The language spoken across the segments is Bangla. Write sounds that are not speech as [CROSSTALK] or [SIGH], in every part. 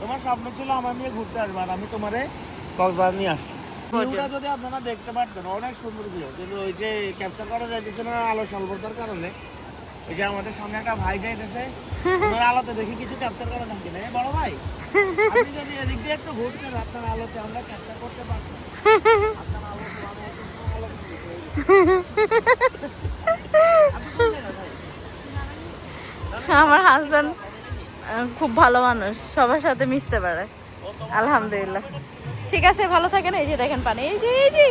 তোমার স্বপ্ন ছিল আমার নিয়ে ঘুরতে আসবে আর আমি তোমারে কক্সবাজার নিয়ে আসছি। ভিউটা যদি আপনারা দেখতে পারতেন অনেক সুন্দর ভিউ কিন্তু ওই যে ক্যাপচার করা যাইতেছে না আলো স্বল্পতার কারণে ওই যে আমাদের সামনে একটা ভাই যাইতেছে ওনার আলোতে দেখি কিছু ক্যাপচার করা থাকি না বড় ভাই আপনি যদি এদিক দিয়ে একটু ঘুরতেন আপনার আলোতে আমরা ক্যাপচার করতে পারতাম। আপনার আলোতে? আমার হাজব্যান্ড খুব ভালো মানুষ সবার সাথে মিশতে পারে। আলহামদুলিল্লাহ। ঠিক আছে ভালো থাকেন এই যে দেখেন পানি এই যে এই যে।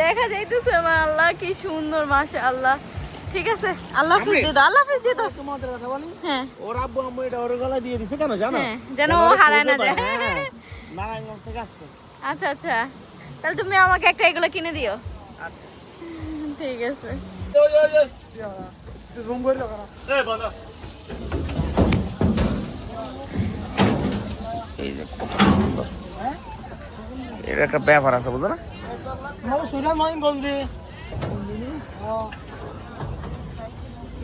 দেখা যাইতেছে মা আল্লাহ কি সুন্দর মাশা আল্লাহ ঠিক আছে আল্লাহ হাফিজ দিদা আল্লাহ হাফিজ দিদা মজার কথা বলি? হ্যাঁ। ওর আব্বু আম্মু এটা ওর গলায় দিয়ে দিছে কেন জানো? হ্যাঁ, যেন ও হারায় না যায়। হ্যাঁ। নারায়ণগঞ্জ থেকে আসছে। আচ্ছা আচ্ছা। তাহলে তুমি আমাকে একটা এগুলো কিনে দিও। আচ্ছা। ঠিক আছে। এই যে কত সুন্দর এর একটা ব্যাপার আছে বুঝো না Mau sudah main gondi. Oh.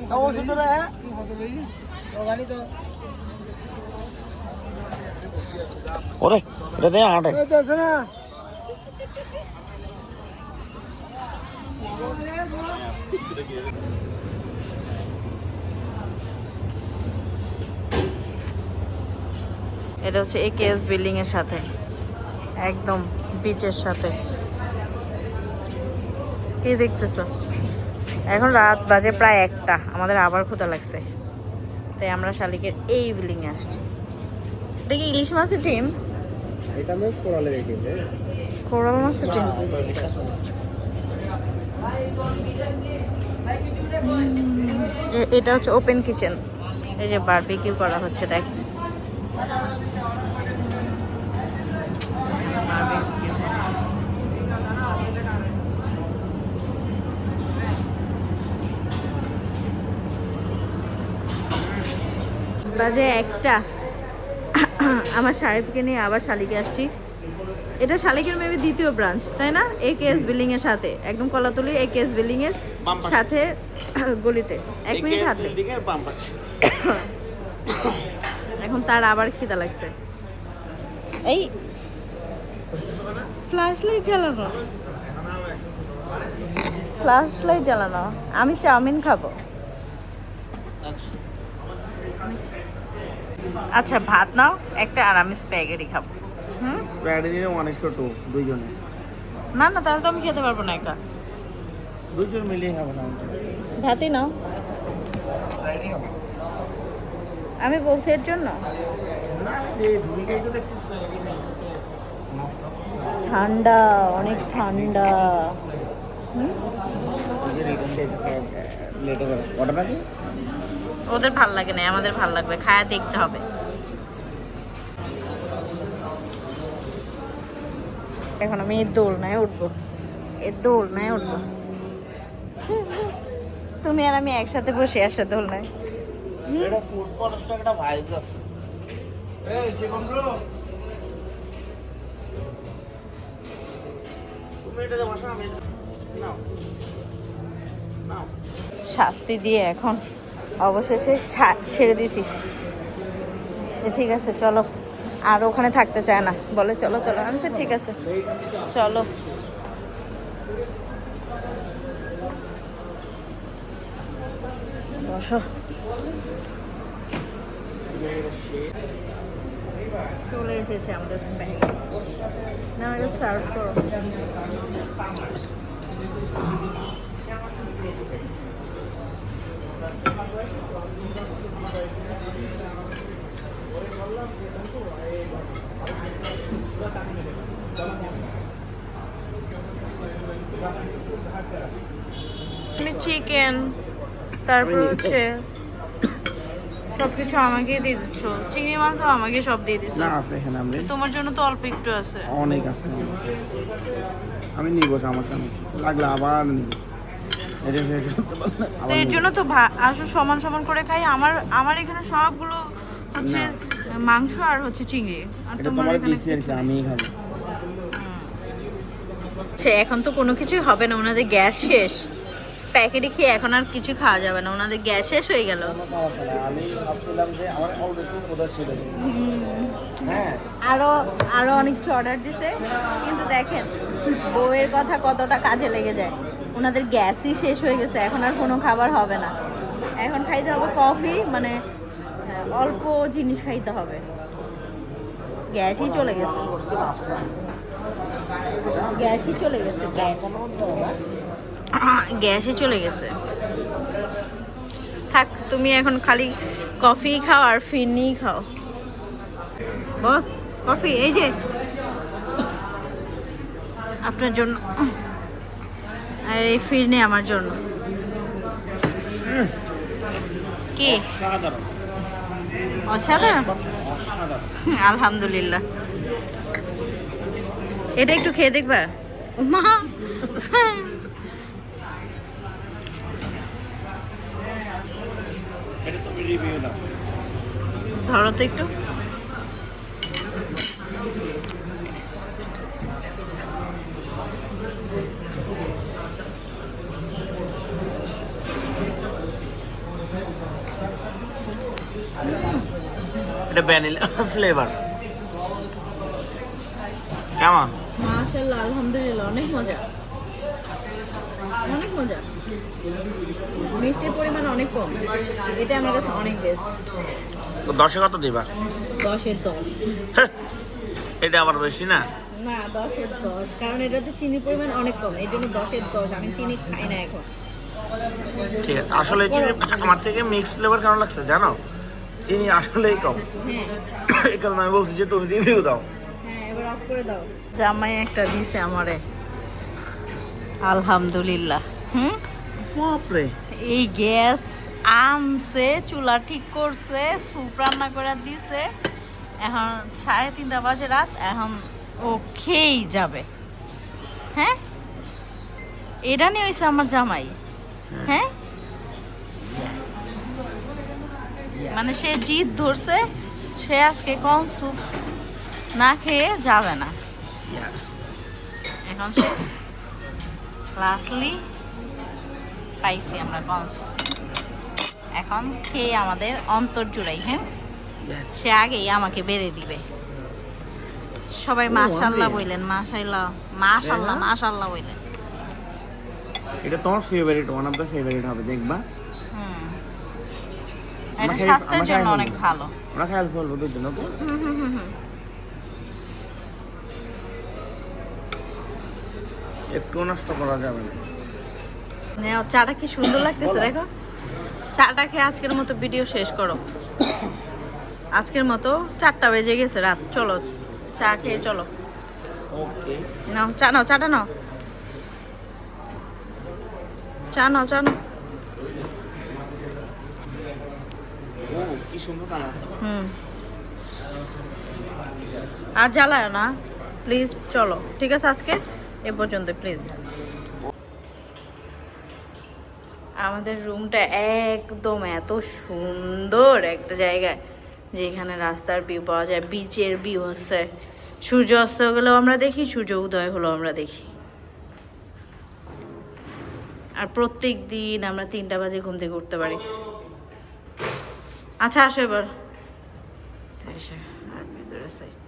Kamu sudah ya? এটা হচ্ছে এ কেএস বিল্ডিং এর সাথে। একদম বিচের সাথে। কি দেখতেছো? এখন রাত বাজে প্রায় একটা। আমাদের আবার ক্ষুধা লাগছে। তাই আমরা শালিকের এই বিল্ডিং এ আসছি। এটা কি ইলিশ মাছের ডিম? Kita mau sekolah lagi কোরাল মাছের ডিম। এটা হচ্ছে ওপেন কিচেন এই যে বারবিকিউ করা হচ্ছে দেখ। বাজে একটা। আমার শারিফকে নিয়ে আবার শালিকে আসছি। এটা শালিকের মেবি দ্বিতীয় ব্রাঞ্চ তাই না? এ কেএস বিল্ডিং এর সাথে। একদম কলাতলি এ কেএস বিল্ডিং এর সাথে গলিতে। এক মিনিট হাঁটলে। এখন তার আবার খিদা লাগছে। এই ফ্ল্যাশ লাইট জ্বালানো ফ্ল্যাশ লাইট জ্বালানো। আমি চাউমিন খাব। আচ্ছা ভাত নাও একটা আর আমি স্প্যাগেটি খাব হুম? স্প্রাইডে দিলে ওয়ান একশো টু দুইজনে। না না তাহলে তো আমি খেতে পারব না একা। দুইজন মিলিয়ে খাব না। ভাতই নাও। আমি বলছি এর জন্য? ঠান্ডা অনেক ঠান্ডা। ওদের ভালো লাগে না আমাদের ভালো লাগবে, খায়া দেখতে হবে। এখন আমি এই দোলনায় উঠবো। এই দোলনায় উঠবো। তুমি আর আমি একসাথে বসে আসো দোলনায়। এটা ফুড একটা ভাইব আছে। এই জীবন তুমি আমি শাস্তি দিয়ে এখন অবশেষে ছেড়ে দিছি। ঠিক আছে, চলো। আর ওখানে থাকতে চায় না। বলে, চলো চলো। আমি স্যার ঠিক আছে, চলো। বসো। চলে এসেছে আমাদের স্প্যাগ না সার্ভ করো। চিকেন তারপর হচ্ছে সবকিছু আমাকেই দিয়ে দিচ্ছ। চিংড়ি মাছও আমাকে সব দিয়ে দিচ্ছ। না আছে এখানে আমি। তোমার জন্য তো অল্প একটু আছে। অনেক আছে। আমি নিব সমস্যা নেই। লাগলে আবার নিব। তো এর জন্য তো ভা- আসো সমান সমান করে খাই। আমার আমার এখানে সবগুলো হচ্ছে মাংস আর হচ্ছে চিংড়ি। আর তোমার এখানে আমিই খাব। আচ্ছা এখন তো কোনো কিছুই হবে না। ওনাদের গ্যাস শেষ। প্যাকেটে খেয়ে এখন আর কিছু খাওয়া যাবে না। ওনাদের গ্যাস শেষ হয়ে গেল। কোনো সমস্যা নাই আমি ভাবছিলাম যে আমার অলরেডি ক্ষুধা ছিল হ্যাঁ। আরও আরও অনেক কিছু অর্ডার দিছে। কিন্তু দেখেন বউয়ের কথা কতটা কাজে লেগে যায়। ওনাদের গ্যাসই শেষ হয়ে গেছে। এখন আর কোনো খাবার হবে না। এখন খাইতে হবে কফি মানে অল্প জিনিস খাইতে হবে। গ্যাসই চলে গেছে। গ্যাসই চলে গেছে গ্যাস। [COUGHS] গ্যাসই চলে গেছে। থাক, তুমি এখন খালি কফি খাও আর ফিরনি খাও। বস, কফি, এই যে। আপনার জন্য। আর এই ফিরনি আমার জন্য। কি? সাধারণ অসাধারণ। আলহামদুলিল্লাহ। এটা একটু খেয়ে দেখবা। মা এটা তুমি রিভিউ দাও ধরো তো একটু। এটা ভ্যানিলা ফ্লেভার। কেমন? মাশাল্লাহ আলহামদুলিল্লাহ অনেক মজা। অনেক মজা। মিষ্টির পরিমাণ অনেক কম। এটা আমার কাছে অনেক বেস্ট দশে কত দিবা? দশের দশ। হ্যাঁ, এটা আবার বেশি না? না দশের দশ। কারণ এটাতে চিনির পরিমাণ অনেক কম। এই জন্য দশের দশ। আমি চিনি খাই না এখন। ঠিক আছে। আসলে চিনি আমার থেকে মিক্স ফ্লেভার কেমন লাগছে জানো? চিনি আসলেই কম। হ্যাঁ। এই কারণে আমি বলছি যে তুমি রিভিউ দাও। হ্যাঁ এবার অফ করে দাও। জামাই একটা দিছে আমারে। আলহামদুলিল্লাহ। হুম? বাপরে। এই গ্যাস আনছে চুলা ঠিক করছে স্যুপ রান্না করে দিছে। এখন সাড়ে তিনটা বাজে রাত এখন ও খেয়েই যাবে। হ্যাঁ? এটা নিয়ে হয়েছে আমার জামাই। হ্যাঁ। মানে সে জিদ ধরছে সে আজকে কোন স্যুপ না খেয়ে যাবে না। এখন সে লাস্টলি পাইছি আমরা স্যুপ এখন খেয়ে আমাদের অন্তর জুড়াই হ্যাঁ? Yes. সে আগেই আমাকে বেড়ে দিবে। সবাই মাশাল্লাহ বললেন মাশাল্লাহ মাশাল্লাহ? মাশাল্লাহ বললেন এটা তোমার favourite one of the favourite হবে দেখবা। হুম। এটা স্বাস্থ্যের জন্য। অনেক ভালো। আমরা খেয়াল ফেলব দুজন ওকে? হুম হুম হুম। একটু নষ্ট করা যাবে না। চাটা কি সুন্দর লাগতেছে দেখো। চাটা খেয়ে আজকের মতো ভিডিও শেষ করো। আজকের মতো চারটা বেজে গেছে রাত। চলো চা খেয়ে চলো। নাও চা নাও চাটা নাও। চা নাও চা নাও। হুম। আর জ্বালায় না। প্লিজ চলো। ঠিক আছে আজকে? এ পর্যন্ত প্লিজ আমাদের রুমটা একদম এত সুন্দর একটা জায়গায় যেখানে রাস্তার ভিউ পাওয়া যায় বিচের ভিউ হচ্ছে সূর্য অস্ত গেলেও আমরা দেখি, সূর্য উদয় হলেও আমরা দেখি। আর প্রত্যেক দিন আমরা তিনটা বাজে ঘুম থেকে উঠতে পারি। আচ্ছা আসো এবার। এসে আর ভিতরের সাইড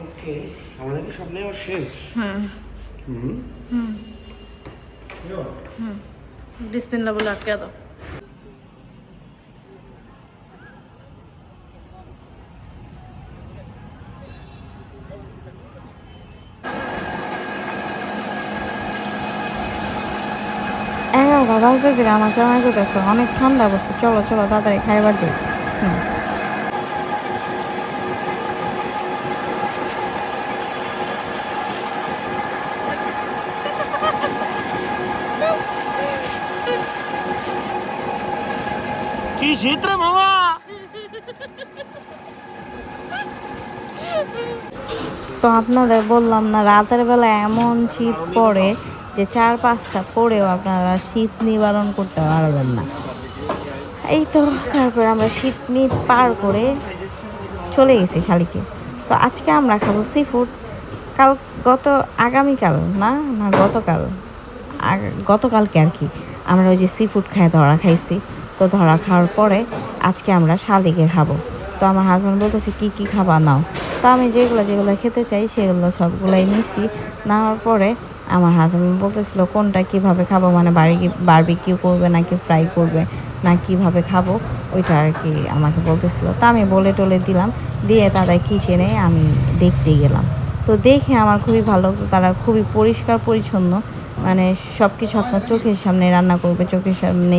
ওকে আমাদের কি স্বপ্নে এবার শেষ হুম হুম হুম হুম বিসমিল্লা বলে আটকে দাও বাজতে ফিরে আমার জামাই করতেছে অনেক ঠান্ডা বসছে চলো চলো তাড়াতাড়ি খাইবার হুম। কি শীত রে মামা তো আপনাদের বললাম না রাতের বেলা এমন শীত পড়ে যে চার পাঁচটা পরেও আপনারা শীত নিবারণ করতে পারবেন না। এই তো, তারপর আমরা শীত মিট পার করে চলে গেছি শালিকে। তো আজকে আমরা খাব সি ফুড কাল গত, আগামীকাল না না গতকাল? গতকালকে আর কি। আমরা ওই যে সি ফুড খাই ধরা খাইছি। তো ধরা খাওয়ার পরে আজকে আমরা শালিকে খাব। তো আমার হাজব্যান্ড বলতেছে, কি কি খাবার নাও? তো আমি যেগুলো যেগুলো খেতে চাই, সেগুলো সবগুলোই নিছি। নেওয়ার পরে আমার হাজব্যান্ড বলতেছিল, কোনটা কীভাবে খাব? মানে বাড়ি বারবিকিউ করবে নাকি ফ্রাই করবে, না কীভাবে খাব? ওইটা আর কি আমাকে বলতেছিল। তা আমি বলে টলে দিলাম, দিয়ে তাদের কিচেনে আমি দেখতে গেলাম। তো দেখে আমার খুবই ভালো তারা খুবই পরিষ্কার পরিচ্ছন্ন মানে সব কিছু আপনার চোখের সামনে রান্না করবে, চোখের সামনে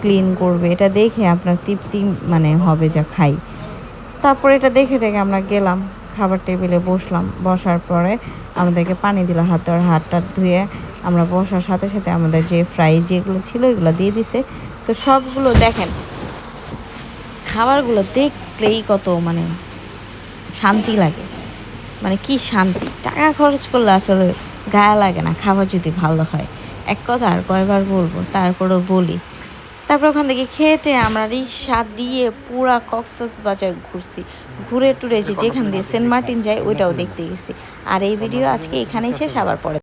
ক্লিন করবে, এটা দেখে আপনার তৃপ্তি মানে হবে যা খাই। তারপর এটা দেখে দেখে আমরা গেলাম। খাবার টেবিলে বসলাম। বসার পরে আমাদেরকে পানি দিল হাত হাতটা ধুয়ে। আমরা বসার সাথে সাথে আমাদের যে ফ্রাই যেগুলো ছিল এগুলো দিয়ে দিছে। তো সবগুলো দেখেন, খাবারগুলো দেখলেই কত মানে শান্তি লাগে। মানে কি শান্তি? টাকা খরচ করলে আসলে গায়ে লাগে না, খাবার যদি ভালো হয়। এক কথা আর কয়বার বলব, তারপরেও বলি। তারপর ওখান থেকে খেটে আমরা রিক্সা দিয়ে পুরা কক্সেস বাজার ঘুরছি। ঘুরে টুরে যেখান দিয়ে সেন্ট মার্টিন যায়, ওইটাও দেখতে গেছি। আর এই ভিডিও আজকে এখানেই শেষ, আবার পরে